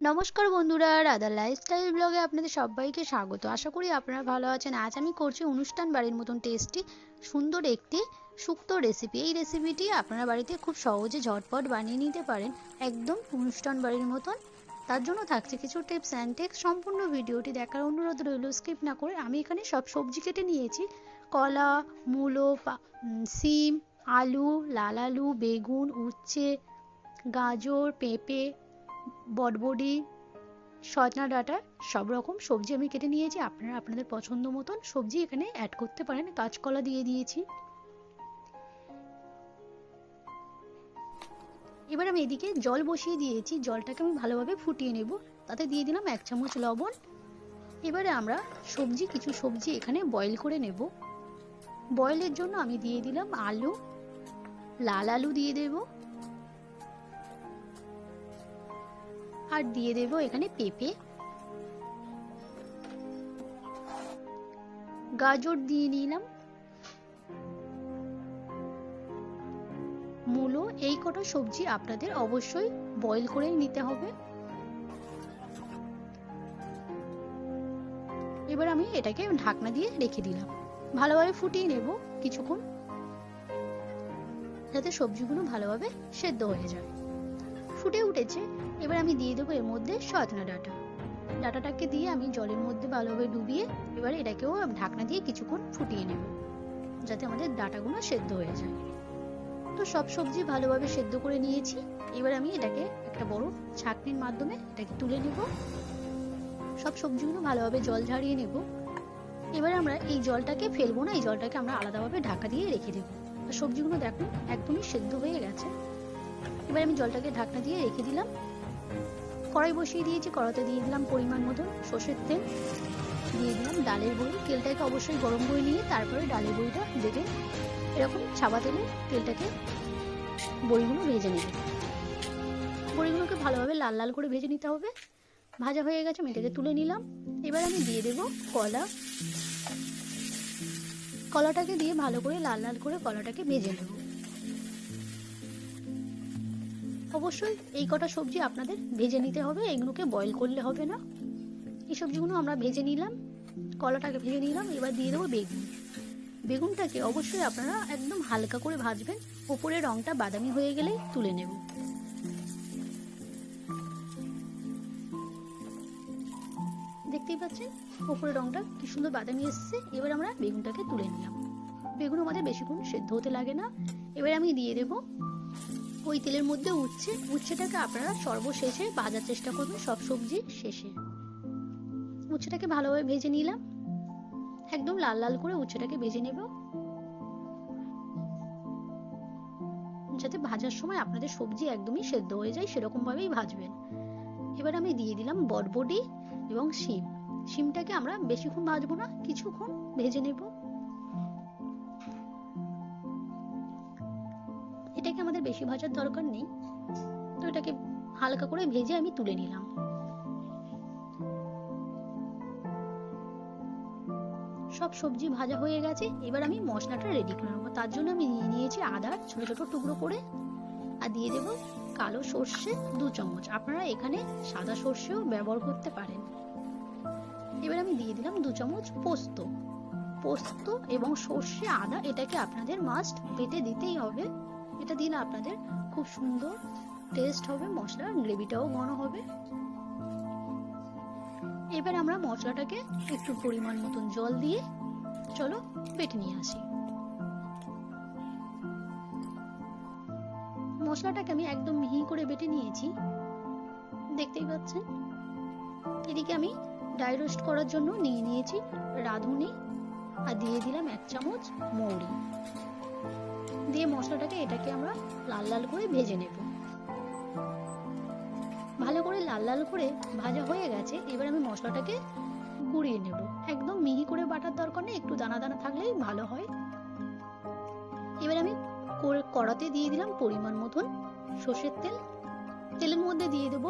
নমস্কার বন্ধুরা, রাধা লাইফস্টাইল ব্লগে আপনাদের সবাইকে স্বাগত। আশা করি আপনারা ভালো আছেন। আজ আমি করছি অনুষ্ঠান বাড়ির মতন টেস্টি সুন্দর একটি শুক্তো রেসিপি এই রেসিপিটি আপনারা বাড়িতে খুব সহজে ঝটপট বানিয়ে নিতে পারেন একদম অনুষ্ঠান বাড়ির মতন। তার জন্য থাকছে কিছু টিপস অ্যান্ড টেক্স সম্পূর্ণ ভিডিওটি দেখার অনুরোধ রইল স্কিপ না করে। আমি এখানে সব সবজি কেটে নিয়েছি। কলা, মূলো সিম, আলু, লাল আলু, বেগুন, উচ্ছে, গাজর, পেঁপে বটবডি, সজনা ডাঁটা, সব রকম সবজি আমি কেটে নিয়েছি। আপনারা আপনাদের পছন্দ মতন সবজি এখানে অ্যাড করতে পারেন। কাঁচকলা দিয়ে দিয়েছি। এবার আমি এদিকে জল বসিয়ে দিয়েছি। জলটাকে আমি ভালোভাবে ফুটিয়ে নেব। তাতে দিয়ে দিলাম এক চামচ লবণ। এবারে আমরা সবজি, কিছু সবজি এখানে বয়েল করে নেব। বয়েলের জন্য আমি দিয়ে দিলাম আলু। লাল আলু দিয়ে দেবো। আর দিয়ে দেব এখানে পেঁপে। গাজর দিয়ে নিলাম। মূলো, এই কটা সবজি আপনাদের অবশ্যই বয়েল করে নিতে হবে। এবার আমি এটাকে ঢাকনা দিয়ে রেখে দিলাম। ভালোভাবে ফুটিয়ে নেব কিছুক্ষণ, যাতে সবজিগুলো ভালোভাবে সেদ্ধ হয়ে যায়। ফুটে উঠেছে, এবার আমি দিয়ে দেবো এর মধ্যে সজনা ডাঁটা। ডাঁটাটাকে দিয়ে আমি জলের মধ্যে ভালোভাবে ডুবিয়ে এবার এটাকেও ঢাকনা দিয়ে কিছুক্ষণ ফুটিয়ে নেব, যাতে আমাদের ডাঁটাগুলো সেদ্ধ হয়ে যায়। তো সব সবজি ভালোভাবে সেদ্ধ করে নিয়েছি, এবার আমি এটাকে একটা বড় ছাঁকনির মাধ্যমে এটাকে তুলে নেব। সব সবজিগুলো ভালোভাবে জল ঝাড়িয়ে নেব। এবার আমরা এই জলটাকে ফেলব না, এই জলটাকে আমরা আলাদাভাবে ঢাকা দিয়ে রেখে দেবো। সবজিগুলো দেখুন একদমই সেদ্ধ হয়ে গেছে। এবার আমি জলটাকে ঢাকনা দিয়ে রেখে দিলাম। কড়াই বসিয়ে দিয়েছি, কড়াতে দিয়ে দিলাম পরিমাণ মতো সর্ষের তেল। দিয়ে দিলাম ডালের বড়ি। তেলটাকে অবশ্যই গরম করে নিয়ে তারপরে ডালের বড়িটা দেবে এরকম ছাবা তেলে তেলটাকে বড়িগুলো ভেজে নেবে। বড়িগুলোকে ভালোভাবে লাল লাল করে ভেজে নিতে হবে। ভাজা হয়ে গেছে আমি এটাকে তুলে নিলাম। এবার আমি দিয়ে দেব কলা। কলাটাকে দিয়ে ভালো করে লাল লাল করে কলাটাকে ভেজে নেব। অবশ্যই এই কটা সবজি আপনাদের ভেজে নিতে হবে, এগুলোকে বয়েল করলে হবে না। এই সবজিগুলো আমরা ভেজে নিলাম, কলাটাকে ভেজে নিলাম, এবার দিয়ে দেবো বেগুন। বেগুনটাকে অবশ্যই আপনারা একদম হালকা করে ভাজবেন, ওপরের রংটা বাদামি হয়ে গেলেই তুলে নেব। দেখতেই পাচ্ছেন, ওপরের রংটা কি সুন্দর বাদামি এসছে, এবার আমরা বেগুনটাকে তুলে নিলাম। বেগুন আমাদের বেশিক্ষণ সেদ্ধ হতে লাগে না, এবার আমি দিয়ে দেবো ওই তেলের মধ্যে উচ্ছে, উচ্ছেটাকে আপনারা সর্বশেষে ভাজার চেষ্টা করবেন সব সবজি শেষে। উচ্ছেটাকে ভালোভাবে ভেজে নিলাম। একদম লাল লাল করে উচ্ছেটাকে ভেজে নেব। যাতে ভাজার সময় আপনাদের সবজি একদমই সেদ্ধ হয়ে যায় সেরকম ভাবেই ভাজবেন। এবার আমি দিয়ে দিলাম বটবডি এবং শিম। শিমটাকে আমরা বেশিক্ষণ ভাজবো না, কিছুক্ষণ ভেজে নেব। এটাকে আমাদের বেশি ভাজার দরকার নেই। তো এটাকে হালকা করে ভেজে আমি তুলে নিলাম। সব সবজি ভাজা হয়ে গেছে, এবার আমি মশলাটা রেডি করে নেব। তার জন্য আমি নিয়ে নিয়েছি আদা, ছোট ছোট টুকরো করে। আর দিয়ে দেব কালো সর্ষে দু চামচ। আপনারা এখানে সাদা সর্ষেও ব্যবহার করতে পারেন। এবার আমি দিয়ে দিলাম দু চামচ পোস্ত। পোস্ত এবং সর্ষে, আদা, এটাকে আপনাদের মাস্ট বেটে দিতেই হবে। এটা দিলে আপনাদের খুব সুন্দর টেস্ট হবে মশলার গ্রেভিটাও ঘন হবে। এবার আমরা মশলাটাকে একটু পরিমাণ মতন জল দিয়ে চলো বেটে নিয়ে আসি। মশলাটাকে আমি একদম মিহি করে বেটে নিয়েছি। দেখতেই পাচ্ছেন? এদিকে আমি ড্রাই রোস্ট করার জন্য নিয়ে নিয়েছি রাঁধুনি আর দিয়ে দিলাম এক চামচ মৌরি। দিয়ে মশলাটাকে এটাকে আমরা লাল লাল করে ভেজে নেব। ভালো করে লাল লাল করে ভাজা হয়ে গেছে, এবার আমি মশলাটাকে গুঁড়িয়ে নেব। একদম মিহি করে বাটার দরকার নেই, একটু দানা দানা থাকলেই ভালো হয়। এবার আমি কড়াতে দিয়ে দিলাম পরিমাণ মতন সর্ষের তেল। তেলের মধ্যে দিয়ে দেব।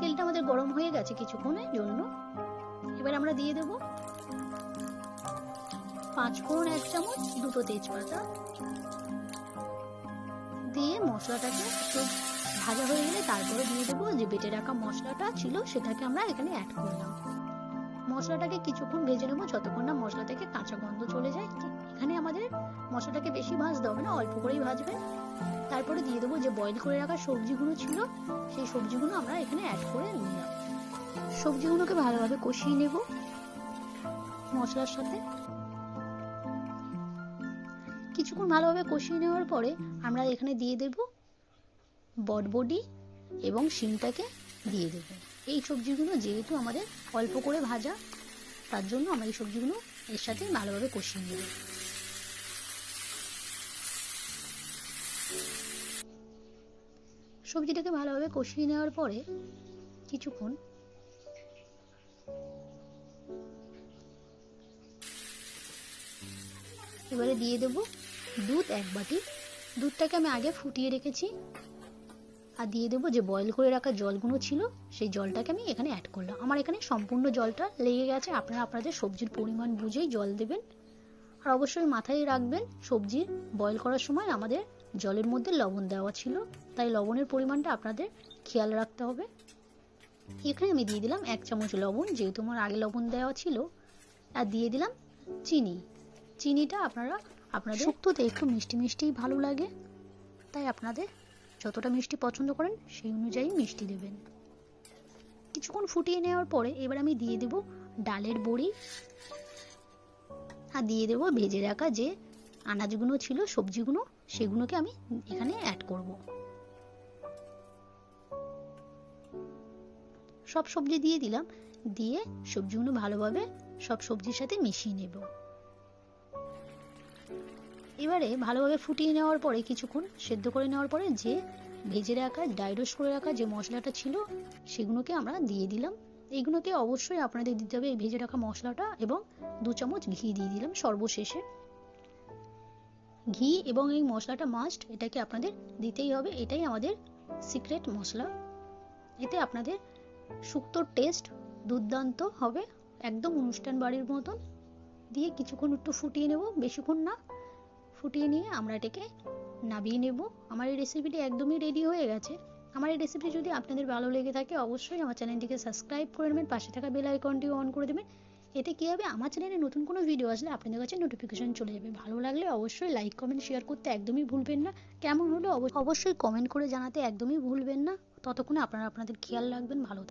তেলটা আমাদের গরম হয়ে গেছে কিছুক্ষণের জন্য। এবার আমরা দিয়ে দেব পাঁচ ফোড়ন, এক চামচ, দুটো তেজপাতা। দিয়ে মশলাটাকে একটু ভাজা হয়ে গেলে তারপরে দিয়ে দেবো যে বেটে রাখা মশলাটা ছিল, সেটাকে আমরা এখানে অ্যাড করলাম মশলাটাকে কিছুক্ষণ ভেজে নেব, যতক্ষণ না মশলা থেকে কাঁচা গন্ধ চলে যায়। এখানে আমাদের মশলাটাকে বেশি ভাজতে হবে না, অল্প করেই ভাজবেন তারপরে দিয়ে দেবো যে বয়েল করে রাখা সবজিগুলো ছিল, সেই সবজিগুলো আমরা এখানে অ্যাড করে নিলাম। সবজিগুলোকে ভালোভাবে কষিয়ে নেব মশলার সাথে। কিছুক্ষণ ভালোভাবে কষিয়ে নেওয়ার পরে আমরা এখানে দিয়ে দেব বটবডি এবং শিমটাকে দিয়ে দেব। এই সবজিগুলো যেহেতু আমাদের অল্প করে ভাজা, তার জন্য আমরা এই সবজিগুলো এর সাথে ভালোভাবে কষিয়ে নেব। সবজিটাকে ভালোভাবে কষিয়ে নেওয়ার পরে কিছুক্ষণ এবারে দিয়ে দেব দুধ, এক বাটি। দুধটাকে আমি আগে ফুটিয়ে রেখেছি। আর দিয়ে দেবো যে বয়েল করে রাখা জলগুলো ছিল, সেই জলটাকে আমি এখানে অ্যাড করলাম। আমার এখানে সম্পূর্ণ জলটা লেগে গেছে। আপনারা, আপনাদের সবজির পরিমাণ বুঝেই জল দেবেন। আর অবশ্যই মাথায় রাখবেন, সবজি বয়েল করার সময় আমাদের জলের মধ্যে লবণ দেওয়া ছিল। তাই লবণের পরিমাণটা আপনাদের খেয়াল রাখতে হবে। এখানে আমি দিয়ে দিলাম এক চামচ লবণ, যেহেতু আমার আগে লবণ দেওয়া ছিল। আর দিয়ে দিলাম চিনি। চিনিটা আপনারা আপনাদের শুক্তোতে একটু মিষ্টি মিষ্টিই ভালো লাগে। তাই আপনাদের যতটা মিষ্টি পছন্দ করেন সেই অনুযায়ী মিষ্টি দেবেন। কিছুক্ষণ ফুটিয়ে নেওয়ার পরে এবার আমি দিয়ে দেব ডালের বড়ি। আর দিয়ে দেব ভেজে রাখা যে আনাজগুলো ছিল সবজিগুলো সেগুলোকে আমি এখানে অ্যাড করব। সব সবজি দিয়ে দিলাম। দিয়ে সবজিগুলো ভালোভাবে সব সবজির সাথে মিশিয়ে নেব। এবারে ভালোভাবে ফুটিয়ে নেওয়ার পরে কিছুক্ষণ সেদ্ধ করে নেওয়ার পরে যে ভেজে রাখা ডাইডোস করে রাখা যে মশলাটা ছিল, সেগুলোকে আমরা দিয়ে দিলাম। এগুলোকে অবশ্যই আপনাদের দিতে হবে এই ভেজে রাখা মশলাটা এবং দু চামচ ঘি দিয়ে দিলাম সর্বশেষে। ঘি এবং এই মশলাটা মাস্ট এটাকে আপনাদের দিতেই হবে। এটাই আমাদের সিক্রেট মশলা। এতে আপনাদের শুক্তোর টেস্ট দুর্দান্ত হবে। একদম অনুষ্ঠান বাড়ির মতন। দিয়ে কিছুক্ষণ একটু ফুটিয়ে নেব, বেশিক্ষণ না। ফুটিয়ে নিয়ে আমরা এটাকে নাবিয়ে নেব। আমার এই রেসিপিটি একদমই রেডি হয়ে গেছে। আমার এই রেসিপি যদি আপনাদের ভালো লেগে থাকে, অবশ্যই আমার চ্যানেলটিকে সাবস্ক্রাইব করে নেবেন, পাশে থাকা বেল আইকনটি অন করে দেবেন। এতে কী হবে, আমার চ্যানেলে নতুন কোনো ভিডিও আসলে আপনাদের কাছে নোটিফিকেশন চলে যাবে। ভালো লাগলে অবশ্যই লাইক কমেন্ট শেয়ার করতে একদমই ভুলবেন না। কেমন হলো, অবশ্যই কমেন্ট করে জানাতে একদমই ভুলবেন না। ততক্ষণে আপনারা, আপনাদের খেয়াল রাখবেন, ভালো